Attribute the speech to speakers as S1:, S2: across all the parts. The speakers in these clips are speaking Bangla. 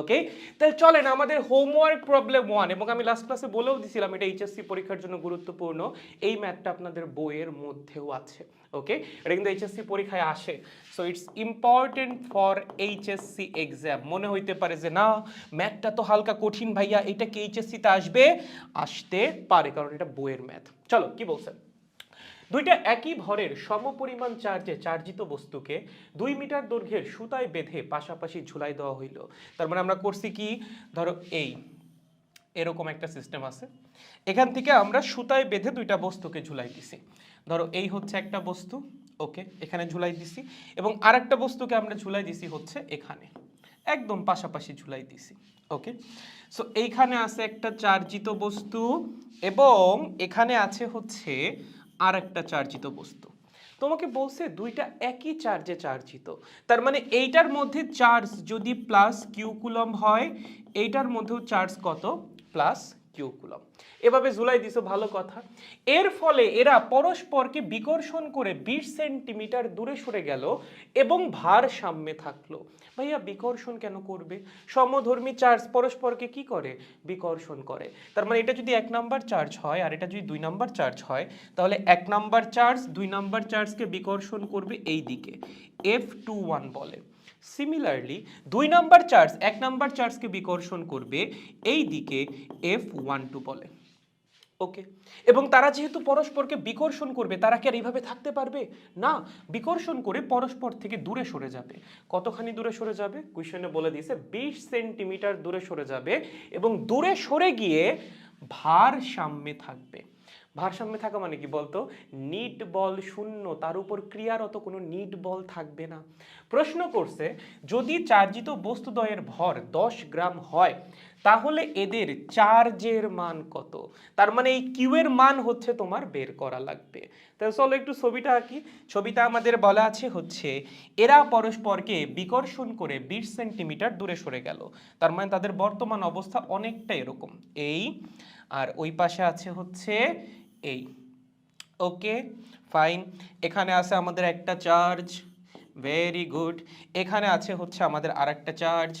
S1: ওকে তাহলে চলেন আমাদের হোমওয়ার্ক প্রবলেম ওয়ান এবং আমি লাস্ট ক্লাসে বলেও দিছিলাম এটা এইচএসসি পরীক্ষার জন্য গুরুত্বপূর্ণ। এই ম্যাথটা আপনাদের বইয়ের মধ্যেও আছে। ওকে এটা কিন্তু এইচএসসি পরীক্ষায় আসে। So it's important for HSC exam মনে হইতে পারে যে, না ম্যাথটা তো হালকা কঠিন ভাইয়া, এটা কি এইচএসসিতে আসবে? আসতে পারে, কারণ এটা বইয়ের ম্যাথ চলো, কি বলছেন? দুইটা একই ভরের সমপরিমাণ চার্জে চার্জিত বস্তুকে দুই মিটার দৈর্ঘ্যের সুতায় বেঁধে পাশাপাশি ঝুলাই দেওয়া হইল। তার মানে আমরা করছি কি? ধরো এই, এরকম একটা সিস্টেম আছে। এখান থেকে আমরা সুতায় বেঁধে দুইটা বস্তুকে ঝুলাই দিছি। ধরো এই হচ্ছে একটা বস্তু, ওকে, এখানে ঝুলাই দিছি। এবং আরেকটা বস্তুকে আমরা ঝুলাই দিছি হচ্ছে এখানে। একদম পাশাপাশি ঝুলাই দিছি, ওকে? সো এইখানে আছে একটা চার্জিত বস্তু এবং এখানে আছে হচ্ছে আর একটা চার্জিত বস্তু। তোমাকে বলছে দুইটা একই চার্জে চার্জিত। তার মানে এইটার মধ্যে চার্জ যদি প্লাস কিউকুলম হয়, এইটার মধ্যেও চার্জ কত? Plus Q coulomb. এভাবে ঝুলাই দিছো ভালো কথা। এর ফলে এরা পরস্পরকে বিকর্ষণ করে বিশ সেন্টিমিটার দূরে সরে গেল এবং ভারসাম্যে থাকল। ভাইয়া, বিকর্ষণ কেন করবে? সমধর্মী চার্জ পরস্পরকে কি করে? বিকর্ষণ করে। তার মানে এটা যদি এক নাম্বার চার্জ হয় আর এটা যদি দুই নাম্বার চার্জ হয়, তাহলে এক নাম্বার চার্জ দুই নাম্বার চার্জকে বিকর্ষণ করবে এই দিকে। এফ টু ওয়ান বলে। সিমিলারলি দুই নাম্বার চার্জ এক নাম্বার চার্জকে বিকর্ষণ করবে এই দিকে এফ ওয়ান টু বলে। ওকে এবং তারা যেহেতু পরস্পরকে বিকর্ষণ করবে, তারা কি আর এইভাবে থাকতে পারবে? না, বিকর্ষণ করে পরস্পর থেকে দূরে সরে যাবে। কতখানি দূরে সরে যাবে? কুইশনে বলে দিয়েছে, বিশ সেন্টিমিটার দূরে সরে যাবে এবং দূরে সরে গিয়ে ভারসাম্যে থাকবে। ভারসাম্যে থাকা মানে কি বলতো? নিট বল শূন্য, তার উপর ক্রিয়ারত কোনো নিট বল থাকবে না। প্রশ্ন করছে, যদি চার্জিত বস্তুদ্বয়ের ভর দশ গ্রাম হয়, তাহলে এদের চার্জের মান কত? তার মানে এই কিউ এর মান হচ্ছে তোমার বের করা লাগবে। তাহলে চলো একটু ছবিটা আঁকি। ছবিটা আমাদের বলা আছে হচ্ছে, এরা পরস্পরকে বিকর্ষণ করে বিশ সেন্টিমিটার দূরে সরে গেল। তার মানে তাদের বর্তমান অবস্থা অনেকটা এরকম। এই, আর ওই পাশে আছে হচ্ছে এই ওকে ফাইন এখানে আছে আমাদের একটা চার্জ ভেরি গুড এখানে আছে হচ্ছে আমাদের আরেকটা চার্জ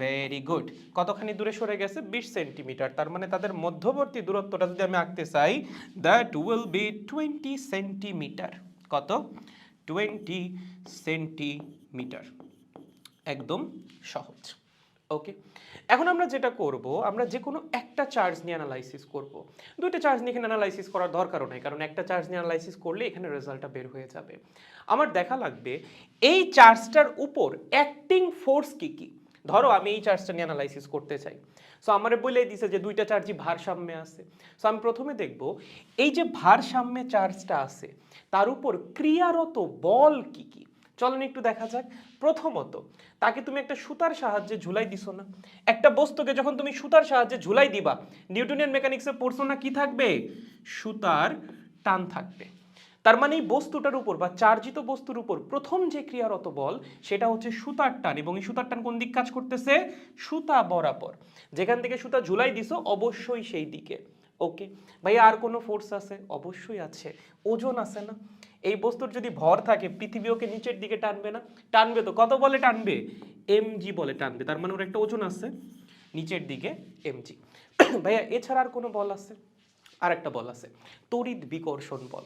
S1: ভেরি গুড কতখানি দূরে সরে গেছে? বিশ সেন্টিমিটার তার মানে তাদের মধ্যবর্তী দূরত্বটা যদি আমি আঁকতে চাই that will be twenty centimetre কত? টোয়েন্টি সেন্টিমিটার একদম সহজ. ওকে এখন আমরা যেটা করব, আমরা যে কোনো একটা চার্জ নিয়ে অ্যানালাইসিস করব। দুইটা চার্জ নিয়ে এখানে অ্যানালাইসিস করার দরকারও নেই, কারণ একটা চার্জ নিয়ে অ্যানালাইসিস করলে এখানে রেজাল্টটা বের হয়ে যাবে। আমার দেখা লাগবে, এই চার্জটার উপর অ্যাক্টিং ফোর্স কি কি? ধরো আমি এই চার্জটা নিয়ে অ্যানালাইসিস করতে চাই। সো আমার বলে দিছে যে দুইটা চার্জই ভারসাম্যে আছে। সো আমি প্রথমে দেখব, এই যে ভারসাম্যে চার্জটা আছে, তার উপর ক্রিয়ারত বল কি কি? চলেন একটু দেখা যাক। প্রথমত, তাকে তুমি একটা সুতার সাহায্যে ঝুলাই দিছো না? একটা বস্তুকে যখন তুমি সুতার সাহায্যে ঝুলাই দিবা নিউটনিয়ান মেকানিক্সে পড়ছো না কি থাকবে? সুতার টান থাকবে। তার মানে এই বস্তুটার উপর বা চার্জিত বস্তুর উপর প্রথম যে ক্রিয়ারত বল, সেটা হচ্ছে সুতার টান এবং এই সুতার টান কোন দিক কাজ করতেছে? সুতা বরাবর। যেখান থেকে সুতা ঝুলাই দিছো, অবশ্যই সেই দিকে। ওকে ভাই আর কোনো ফোর্স আছে? অবশ্যই আছে। ওজন আছে না? এই বস্তুর যদি ভর থাকে, পৃথিবী ওকে নিচের দিকে টানবে না? টানবে তো। কত বলে টানবে? এমজি বলে টানবে। তার মানে ওর একটা ওজন আছে। নিচের দিকে এমজি ভাইয়া, এছাড়া আর কোনো বল আছে? আর একটা বল আছে। তড়িৎ বিকর্ষণ বল।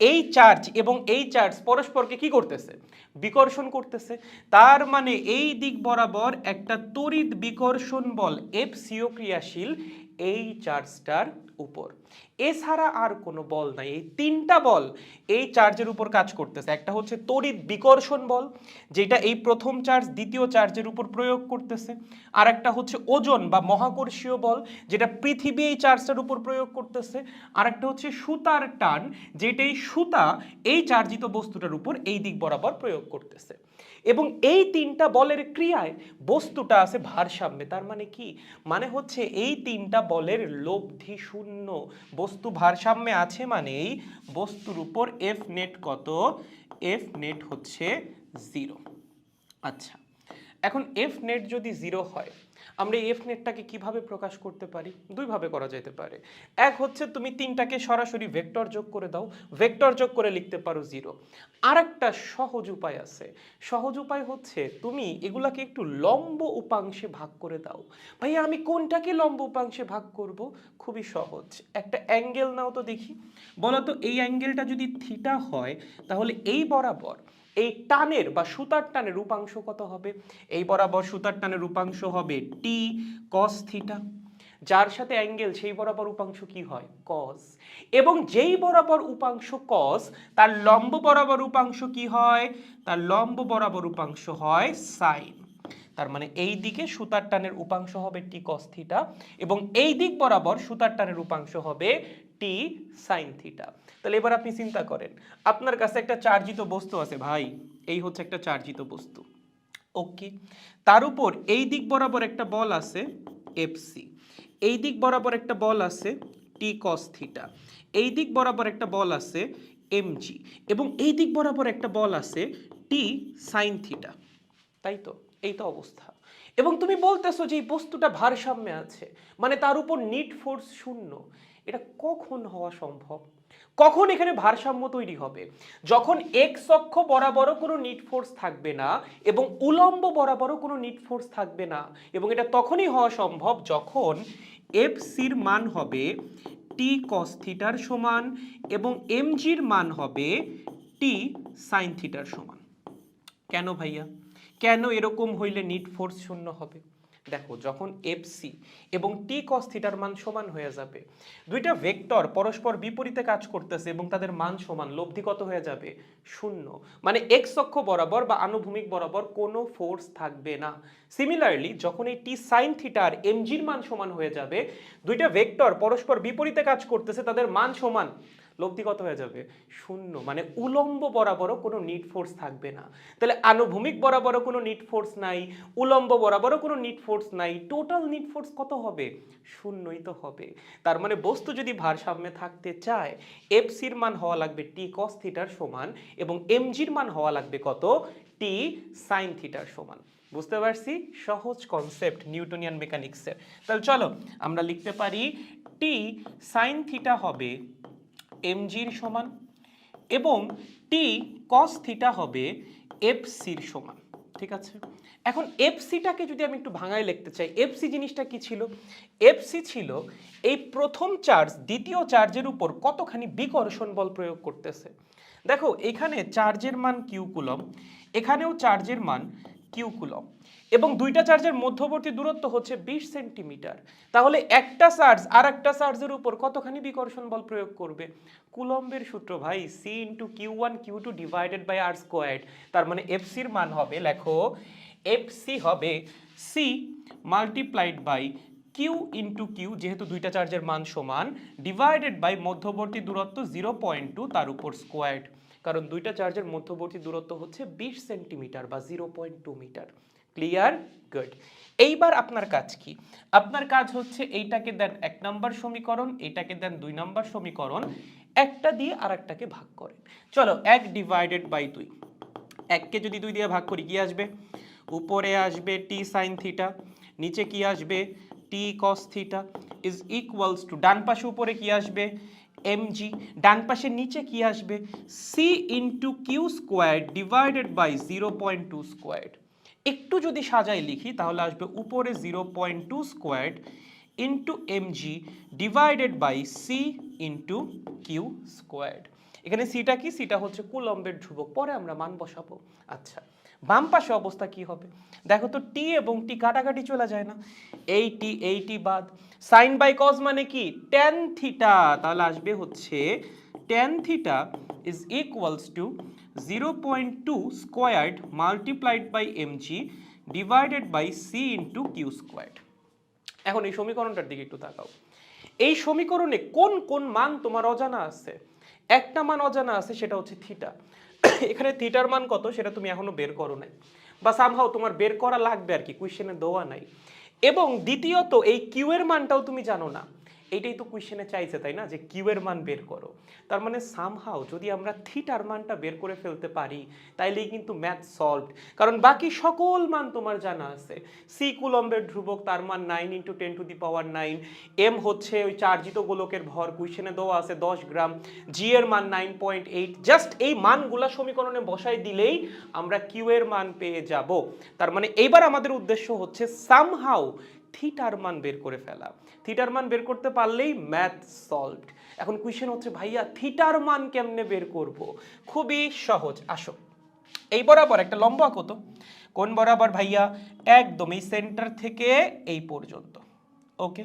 S1: এই চার্জ এবং এই চার্জ পরস্পরকে কি করতেছে? বিকর্ষণ করতেছে। তার মানে এই দিক বরাবর একটা তড়িৎ বিকর্ষণ বল এফ সিও ক্রিয়াশীল এই চার্জটার উপর। এছাড়া আর কোনো বল নাই। এই তিনটা বল এই চার্জের উপর কাজ করতেছে। একটা হচ্ছে তড়িৎ বিকর্ষণ বল, যেটা এই প্রথম চার্জ দ্বিতীয় চার্জের উপর প্রয়োগ করতেছে। আর একটা হচ্ছে ওজন বা মহাকর্ষীয় বল, যেটা পৃথিবী এই চার্জটার উপর প্রয়োগ করতেছে। আর একটা হচ্ছে সুতার টান যেটা এই সুতা এই চার্জিত বস্তুটার উপর এই দিক বরাবর প্রয়োগ করতেছে। এবং এই তিনটা বলের ক্রিয়ায় বস্তুটা আছে ভারসাম্যে। তার মানে কি? মানে হচ্ছে এই তিনটা বলের লব্ধি শূন্য বস্তু ভারসাম্যে আছে মানেই বস্তুর উপর এফ নেট কত? এফ নেট হচ্ছে জিরো আচ্ছা এখন এফ নেট যদি জিরো হয় আমরা এফ নেটটাকে কীভাবে প্রকাশ করতে পারি? দুইভাবে করা যেতে পারে। এক হচ্ছে তুমি তিনটাকে সরাসরি ভেক্টর যোগ করে দাও। ভেক্টর যোগ করে লিখতে পারো জিরো আর একটা সহজ উপায় আছে। সহজ উপায় হচ্ছে তুমি এগুলাকে একটু লম্ব উপাংশে ভাগ করে দাও। ভাইয়া, আমি কোনটাকে লম্ব উপাংশে ভাগ করব? খুবই সহজ। একটা অ্যাঙ্গেল নাও তো দেখি। বলো তো এই অ্যাঙ্গেলটা যদি থিটা হয়, তাহলে এই বরাবর এই টানের বা সুতার টানের রূপাংশ কত হবে? এই বরাবর সুতার টানের রূপাংশ হবে টি কস থিটা যার সাথে অ্যাঙ্গেল সেই বরাবর উপাংশ কি হয়? কস এবং যেই বরাবর উপাংশ কস তার লম্ব বরাবর উপাংশ কি হয়? তার লম্ব বরাবর উপাংশ হয় সাইন তার মানে এই দিকে সুতার টানের উপাংশ হবে টি কস থিটা এবং এই দিক বরাবর সুতার টানের উপাংশ হবে টি সাইন থিটা তাহলে এবার আপনি চিন্তা করেন, আপনার কাছে একটা চার্জিত বস্তু আছে ভাই, এই হচ্ছে একটা চার্জিত বস্তু। ওকে তার উপর এই দিক বরাবর একটা বল আছে এফসি এই দিক বরাবর একটা বল আছে টি কস থিটা এই দিক বরাবর একটা বল আছে এমজি এবং এই দিক বরাবর একটা বল আছে টি সাইন থিটা তাই তো? এই তো অবস্থা। এবং তুমি বলতেছো যে এই বস্তুটা ভারসাম্যে আছে। মানে তার উপর নিট ফোর্স শূন্য। এটা কখন হওয়া সম্ভব? কখন এখানে ভারসাম্য তৈরি হবে? যখন এক্স অক্ষ বরাবরও কোনো নিট ফোর্স থাকবে না এবং উলম্ব বরাবরও কোনো নিট ফোর্স থাকবে না, এবং এটা তখনই হওয়া সম্ভব যখন এফ সির মান হবে টি কস থিটার সমান এবং এমজির মান হবে টি সাইন থিটার সমান। কেন ভাইয়া? কেন এরকম হইলে নিট ফোর্স শূন্য হবে? দেখো, যখন এফসি এবং টি কস থিটার মান সমান হয়ে যাবে, দুইটা ভেক্টর পরস্পর বিপরীতে কাজ করতেছে এবং তাদের মান সমান, লব্ধি কত হয়ে যাবে? শূন্য। মানে এক্স অক্ষ বরাবর বা আনুভূমিক বরাবর কোনো ফোর্স থাকবে না। সিমিলারলি যখন এই টি সাইন থিটার এমজির মান সমান হয়ে যাবে, দুইটা ভেক্টর পরস্পর বিপরীতে কাজ করতেছে, তাদের মান সমান লব্ধি কত হয়ে যাবে। শূন্য। মানে উলম্ব বরাবরও কোনো নিট ফোর্স থাকবে না। তাহলে আনুভূমিক বরাবরও কোনো নিট ফোর্স নাই, উলম্ব বরাবরও কোনো নিট ফোর্স নাই টোটাল নিট ফোর্স কত হবে? শূন্যই তো হবে। তার মানে বস্তু যদি ভারসাম্যে থাকতে চায় এফ সির মান হওয়া লাগবে টি কস থিটার সমান এবং এমজির মান হওয়া লাগবে কত? টি সাইন থিটার সমান। বুঝতে পারছি? সহজ কনসেপ্ট নিউটনিয়ান মেকানিক্সের তাহলে চলো আমরা লিখতে পারি টি সাইন থিটা হবে এমজির সমান এবং টি কস থিটা হবে এফ সির সমান, ঠিক আছে? এখন এফ সিটাকে যদি আমি একটু ভাঙায় লিখতে চাই এফ সি জিনিসটা কি ছিল? এফ সি ছিল এই প্রথম চার্জ দ্বিতীয় চার্জের উপর কতখানি বিকর্ষণ বল প্রয়োগ করতেছে। দেখো, এখানে চার্জের মান কিউ কুলম এখানেও চার্জের মান কিউ কুলম এবং দুইটা চার্জের মধ্যবর্তী দূরত্ব হচ্ছে বিশ সেন্টিমিটার। তাহলে একটা চার্জ আর একটা চার্জের উপর কতখানি বিকর্ষণ বল প্রয়োগ করবে? কুলম্বের সূত্র ভাই C into Q one Q two divided by R squared তার মানে এফ সির মান হবে, লেখো এফ সি হবে C multiplied by Q into Q যেহেতু দুইটা চার্জের মান সমান ডিভাইডেড বাই মধ্যবর্তী দূরত্ব জিরো পয়েন্ট টু তার উপর স্কোয়ার্ড কারণ দুইটা চার্জের মধ্যবর্তী দূরত্ব হচ্ছে বিশ সেন্টিমিটার বা zero point two metre clear good এইবার আপনার কাজ কি? আপনার কাজ হচ্ছে এইটাকে দেন এক নম্বর সমীকরণ এইটাকে দেন দুই নম্বর সমীকরণ, একটা দিয়ে আর একটাকে ভাগ করেন। চলো, এক ডিভাইডেড বাই দুই। এককে যদি দুই দিয়ে ভাগ করি, কি আসবে? উপরে আসবে টি সাইন থিটা নিচে কি আসবে? T cos theta is equals to ডান পাশে উপরে কি আসবে? এমজি ডান পাশে নিচে কি আসবে? C into Q square divided by zero point two square একটু যদি সাজাই লিখি, তাহলে আসবে উপরে zero point two squared into MG divided by C into Q squared এখানে সিটা কি? সিটা হচ্ছে কুলম্বের ধ্রুবক। পরে আমরা মান বসাবো। আচ্ছা বাম পাশে অবস্থা কি হবে? দেখো তো টি এবং টি কাটাকাটি চলে যায় না। এই টি এই টি বাদ। সাইন বাই কজ মানে কি? টেন থিটা তাহলে আসবে হচ্ছে tan theta is equals to zero point two squared multiplied by MG divided by C into Q squared এখন এই সমীকরণটার দিকে একটু তাকাও। এই সমীকরণে কোন কোন মান তোমার অজানা আছে? একটা মান অজানা আছে, সেটা হচ্ছে থিটা এখানে থিটার মান কত, সেটা তুমি এখনও বের করো নাই। বা সামহাও তোমার বের করা লাগবে আর কি কুয়েশনে দেওয়া নাই। এবং দ্বিতীয়ত, এই কিউ এর মানটাও তুমি জানো না। এইটাই তো কোয়েশ্চেনে চাইছে, তাই না? যে কিউ এর মান বের করো। তার মানে সামহাও যদি আমরা থিটার মানটা বের করে ফেলতে পারি, তাইলেই কিন্তু ম্যাথ সলভড কারণ বাকি সকল মান তোমার জানা আছে। সি কুলম্বের ধ্রুবক, তার মান nine into ten to the power nine M হচ্ছে ওই চার্জিত গোলকের ভর কোয়েশ্চেনে দেওয়া আছে দশ গ্রাম। জি এর মান নাইন পয়েন্ট এইট জাস্ট এই মানগুলা সমীকরণে বসাই দিলেই আমরা কিউ এর মান পেয়ে যাব। তার মানে এইবার আমাদের উদ্দেশ্য হচ্ছে সামহাও থিটার মান বের করে ফেলা। থিটার মান বের করতে পারলেই ম্যাথ সলভড। এখন কোয়েশ্চেন হচ্ছে, ভাইয়া, থিটার মান কেমনে বের করব? খুবই সহজ। আসো। এই বরাবর, একটা লম্বা কত? কোন বরাবর, ভাইয়া? একদম এই সেন্টার থেকে এই পর্যন্ত। ওকে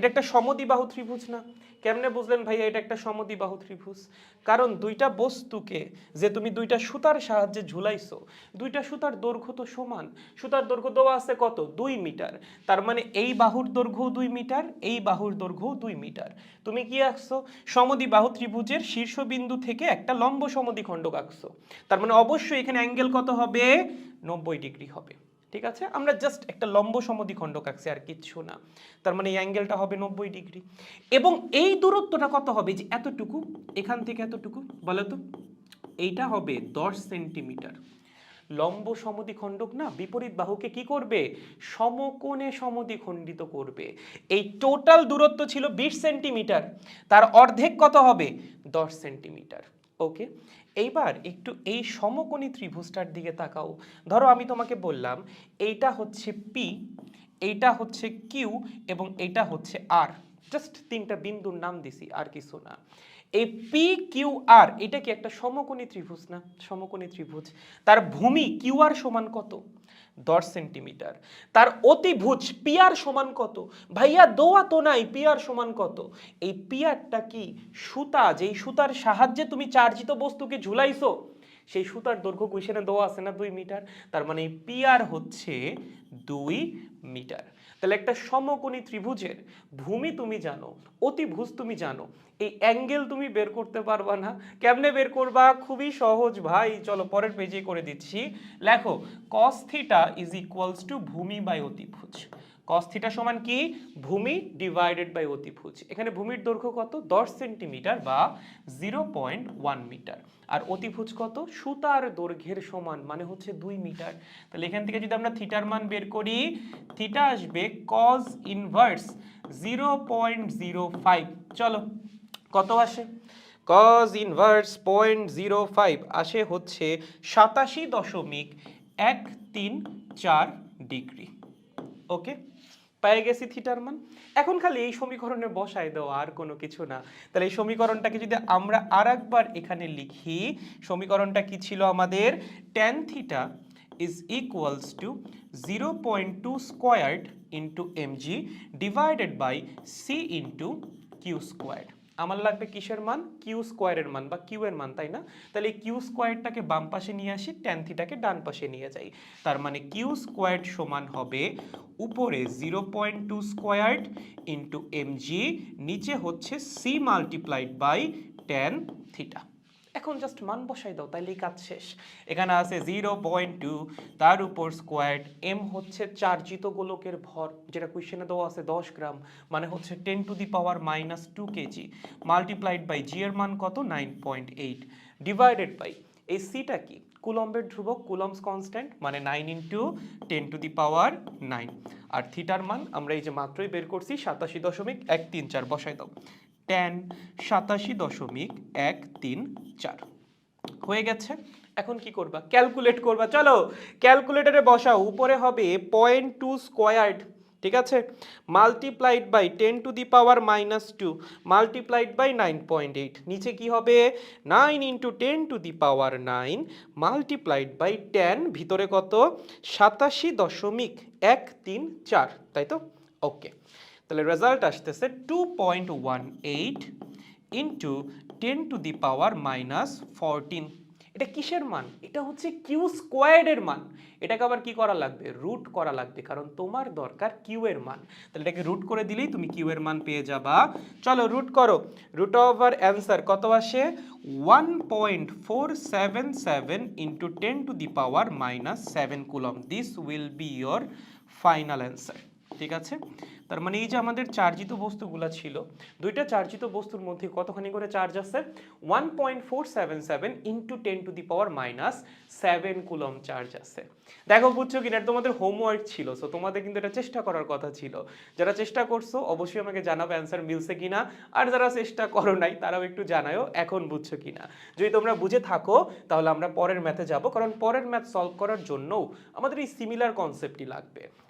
S1: এটা একটা সমদ্বিবাহু ত্রিভুজ না। কেমনে বুঝলেন ভাইয়া এটা একটা সমদ্বিবাহু ত্রিভুজ? কারণ দুইটা বস্তুকে যে তুমি দুইটা সুতার সাহায্যে ঝুলাইছো, দুইটা সুতার দৈর্ঘ্য তো সমান। সুতার দৈর্ঘ্য দেওয়া আছে কত? দুই মিটার। তার মানে এই বাহুর দৈর্ঘ্য দুই মিটার, এই বাহুর দৈর্ঘ্য দুই মিটার। তুমি কি আঁকছো? সমদ্বিবাহু ত্রিভুজের শীর্ষবিন্দু থেকে একটা লম্ব সমদ্বিখণ্ডক আঁকছো। তার মানে অবশ্যই এখানে অ্যাঙ্গেল কত হবে? নব্বই ডিগ্রি হবে। ঠিক আছে? আমরা জাস্ট একটা লম্ব সমদ্বিখণ্ডক আঁকছি আর কিচ্ছু না। তার মানে অ্যাঙ্গেলটা হবে নব্বই ডিগ্রি। এবং এই দূরত্বটা কত হবে? যে এতটুকু, এখান থেকে এতটুকু, বলো তো। এইটা হবে দশ সেন্টিমিটার। লম্ব সমদ্বিখণ্ডক না, বিপরীত বাহুকে কি করবে? সমকোণে সমদ্বিখণ্ডিত করবে। এই টোটাল দূরত্ব ছিল বিশ সেন্টিমিটার। তার অর্ধেক কত হবে? দশ সেন্টিমিটার। ওকে এইবার একটু এই সমকোণী ত্রিভুজটার দিকে তাকাও। ধরো আমি তোমাকে বললাম, এইটা হচ্ছে পি এইটা হচ্ছে কিউ এবং এটা হচ্ছে আর জাস্ট তিনটা বিন্দুর নাম দিছি, আর কিছু না। এই পি কিউ আর এটা কি একটা সমকোণী ত্রিভুজ না? সমকোণী ত্রিভুজ। তার ভূমি কিউ আর সমান কত? দশ সেন্টিমিটার। তার অতিভুজ পিয়ার সমান কত? ভাইয়া, দোয়া তো নাই পিয়ার সমান কত? এই পিয়ারটা কি সুতা? যেই সুতার সাহায্যে তুমি চার্জিত বস্তুকে ঝুলাইছো সেই সুতার দৈর্ঘ্য কুইশনে দেওয়া আছে না দুই মিটার? তার মানে পিয়ার হচ্ছে দুই মিটার। তাহলে একটা সমকোণী ত্রিভুজের ভূমি তুমি জানো, অতিভুজ তুমি জানো, এই অ্যাঙ্গেল তুমি বের করতে পারবা না। কেমনে বের করবা? খুবই সহজ ভাই, চলো পরের পেজে করে দিচ্ছি। লেখো cos theta is equals to ভূমি বাই অতিভুজ। কস থিটা সমান কি? ভূমি ডিভাইডেড বাই অতিভুজ। এখানে ভূমির দৈর্ঘ্য কত? দশ সেন্টিমিটার বা জিরো পয়েন্ট ওয়ান মিটার আর অতিভুজ কত? সুতার দৈর্ঘ্যের সমান মানে হচ্ছে দুই মিটার তাহলে এখান থেকে যদি আমরা থিটার মান বের করি থিটা আসবে cos inverse zero point zero five চলো, কত আসে? Cos inverse point zero five আসে হচ্ছে সাতাশি দশমিক এক তিন চার ডিগ্রি। ওকে? পেয়ে গেছি থিটার মান। এখন খালি এই সমীকরণে বসায় দেওয়া আর কোনো কিছু না। তাহলে এই সমীকরণটাকে যদি আমরা আর একবার এখানে লিখি, সমীকরণটা কি ছিল আমাদের? Tan theta is equals to 0.2 squared into mg divided by c into q squared আমার লাগবে কিসের মান? কিউ স্কোয়ারের মান বা কিউ এর মান, তাই না? তাহলে কিউ স্কোয়ারটাকে বাম পাশে নিয়ে আসি ট্যান থিটাকে ডান পাশে নিয়ে যাই। তার মানে কিউ স্কোয়ার্ড সমান হবে উপরে zero point two squared into MG নিচে হচ্ছে C multiplied by tan theta এখন জাস্ট মান বসাই দাও, তাইলেই কাজ শেষ। এখানে আছে জিরো পয়েন্ট টু তার উপর স্কোয়ার্ড এম হচ্ছে চার্জিত গোলকের ভর, যেটা কোয়েশ্চেনে দেওয়া আছে দশ গ্রাম মানে হচ্ছে ten to the power minus two KG multiplied by G এর মান কত? Nine point eight divided by এই সিটা কি? কুলম্বের ধ্রুবক, কুলম্বস কনস্ট্যান্ট মানে nine into ten to the power nine আর থিটার মান, আমরা এই যে মাত্রই বের করছি, সাতাশি দশমিক এক তিন চার, বসাই দাও। টেন সাতাশি দশমিক এক তিন চার। হয়ে গেছে। এখন কি করবা? ক্যালকুলেট করবা। চলো, ক্যালকুলেটরে বসাও। উপরে হবে পয়েন্ট টু স্কোয়ার্ড ঠিক আছে? Multiplied by ten to the power minus two multiplied by nine point eight নিচে কি হবে? Nine into ten to the power nine multiplied by ten ভিতরে কত? সাতাশি দশমিক এক তিন চার, তাই তো? ওকে তাহলে রেজাল্ট আসতেছে two point one eight into ten to the power minus fourteen এটা কিসের মান? এটা হচ্ছে কিউ স্কোয়ার্ডের মান। এটাকে আবার কি করা লাগবে? রুট করা লাগবে, কারণ তোমার দরকার কিউ এর মান। তাহলে এটাকে রুট করে দিলেই তুমি কিউ এর মান পেয়ে যাবা। চলো রুট করো। রুট ওভার অ্যান্সার কত আসে? One point four seven seven into ten to the power minus seven coulomb this will be your final answer ঠিক আছে? তার মানে এই যে আমাদের চার্জিত বস্তুগুলো ছিল, দুইটা চার্জিত বস্তুর মধ্যে কতখানি করে চার্জ আছে? One point four seven seven into ten to the power minus seven coulomb charge আছে। দেখো বুঝছ কিনা তোমাদের হোমওয়ার্ক ছিল সো তোমাদের কিন্তু এটা চেষ্টা করার কথা ছিল। যারা চেষ্টা করছ, অবশ্যই আমাকে জানাবে অ্যান্সার মিলছে কিনা, আর যারা চেষ্টা করো নাই, তারাও একটু জানাও এখন বুঝছ কিনা। যদি তোমরা বুঝে থাকো, তাহলে আমরা পরের ম্যাথে যাব, কারণ পরের ম্যাথ সলভ করার জন্যও আমাদের এই সিমিলার কনসেপ্টই লাগবে।